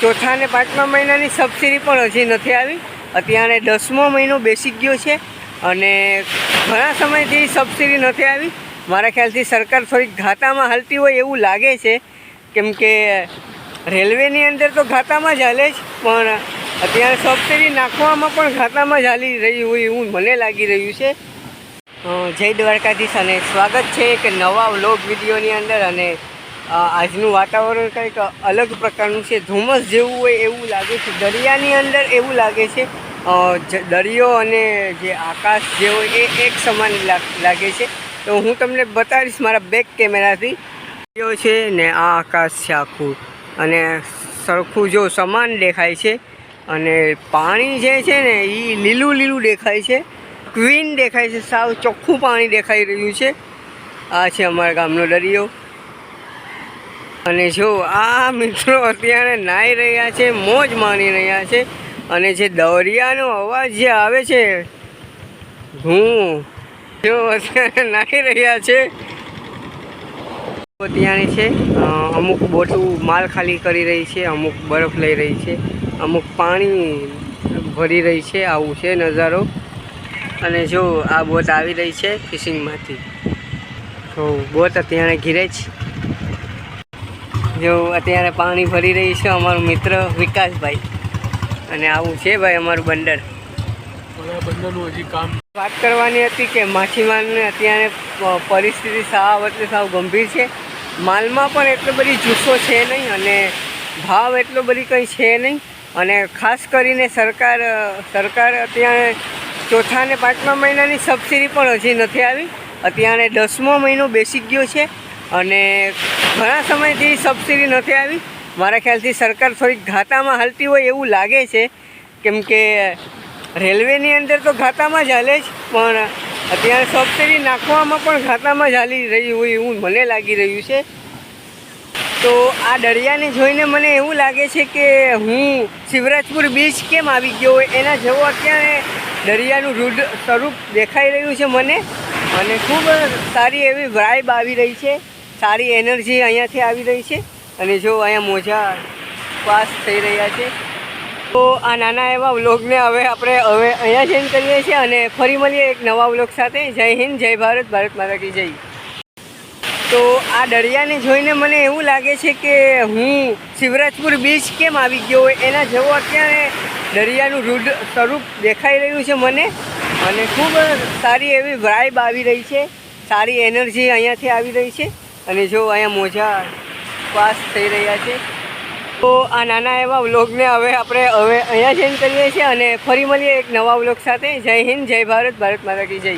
ચોથા અને પાંચમા મહિનાની સબસિડી પણ હજી નથી આવી. અત્યારે દસમો મહિનો બેસી ગયો છે અને ઘણા સમયથી સબસિડી નથી આવી. મારા ખ્યાલથી સરકાર થોડીક ઘાટામાં હાલતી હોય એવું લાગે છે. કેમ કે રેલવેની અંદર તો ઘાટામાં જ હાલે જ પણ અત્યારે સબસિડી નાખવામાં પણ ઘાટામાં જ હાલી રહી હોય એવું મને લાગી રહ્યું છે. જય દ્વારકાધીશ અને સ્વાગત છે એક નવા વ્લોગ વિડીયોની અંદર અને આજનું વાતાવરણ કંઈક અલગ પ્રકારનું છે. ધુમ્મસ જેવું હોય એવું લાગે છે. દરિયાની અંદર એવું લાગે છે દરિયો અને જે આકાશ જે હોય એ એક સમાન લાગ- છે. તો હું તમને બતાવીશ મારા બેક કેમેરાથી. દરિયો છે ને આ આકાશ છે આખું. અને સરખું જો સમાન દેખાય છે. અને પાણી જે છે ને એ લીલું લીલું દેખાય છે. ક્વીન દેખાય છે. સાવ ચોખ્ખું પાણી દેખાઈ રહ્યું છે. આ છે અમારા ગામનો દરિયો. અને જો આ મિત્રો અત્યારે નાહી રહ્યા છે, મોજ માણી રહ્યા છે, અને જે દરિયાનો અવાજ જે આવે છે, હું જો અત્યારે નાહી રહ્યા છે ત્યાંની છે અમુક બોટું માલ ખાલી કરી રહી છે, અમુક બરફ લઈ રહી છે, અમુક પાણી ભરી રહી છે, આવું છે નજારો. અને જો આ બોટ આવી રહી છે ફિશિંગમાંથી. તો બોટ અત્યારે ઘીરે જ જો અત્યારે પાણી ભરી રહી છે અમારું મિત્ર વિકાસભાઈ. અને આવું છે ભાઈ અમારું બંદર. બંદરનું હજી કામ વાત કરવાની હતી કે માછીમારને અત્યારે પરિસ્થિતિ સાવ એટલે સાવ ગંભીર છે. માલમાં પણ એટલો બધી જુસ્સો છે નહીં અને ભાવ એટલો બધી કંઈ છે નહીં. અને ખાસ કરીને સરકાર સરકાર અત્યારે ચોથા ને પાંચમા મહિનાની સબસિડી પણ હજી નથી આવી. અત્યારે દસમો મહિનો બેસી ગયો છે. અને ઘણા સમયથી સબસિડી નથી આવી. મારા ખ્યાલથી સરકાર થોડીક ઘાટામાં હાલતી હોય એવું લાગે છે. કેમ કે રેલવેની અંદર તો ઘાટામાં જ હાલે જ, પણ અત્યારે સબસિડી નાખવામાં પણ ઘાટામાં જ હાલી રહી હોય એવું મને લાગી રહ્યું છે. તો આ દરિયાને જોઈને મને એવું લાગે છે કે હું શિવરાજપુર બીચ કેમ આવી ગયો હોય, એના જેવો અત્યારે દરિયાનું રૂઢ સ્વરૂપ દેખાઈ રહ્યું છે મને. અને ખૂબ સારી એવી વાઇબ આવી રહી છે. સારી એનર્જી અહીંયાથી આવી રહી છે અને જો અહીંયા મોજા પાસ થઈ રહ્યા છે, તો આ નાના એવા વ્લોગને હવે આપણે હવે અહીંયા જઈને કરીએ છીએ અને ફરી મળીએ એક નવા વ્લોગ સાથે. જય હિન્દ, જય ભારત ભારત માતા કી જય. તો આ દરિયાને જોઈને મને એવું લાગે છે કે હું શિવરાજપુર બીચ કેમ આવી ગયો હોય? એના જેવો અત્યારે દરિયાનું રૂઢ સ્વરૂપ દેખાઈ રહ્યું છે મને અને ખૂબ સારી એવી વાઇબ આવી રહી છે. સારી એનર્જી અહીંયાથી આવી રહી છે. અને જો અહીંયા મોજા પાસ થઈ રહ્યા છે, તો આ નાના એવા વ્લોગને હવે આપણે હવે અહીંયા જઈને કરીએ છીએ અને ફરી મળીએ એક નવા વ્લોગ સાથે. જય હિન્દ, જય ભારત ભારત માતા કી જય.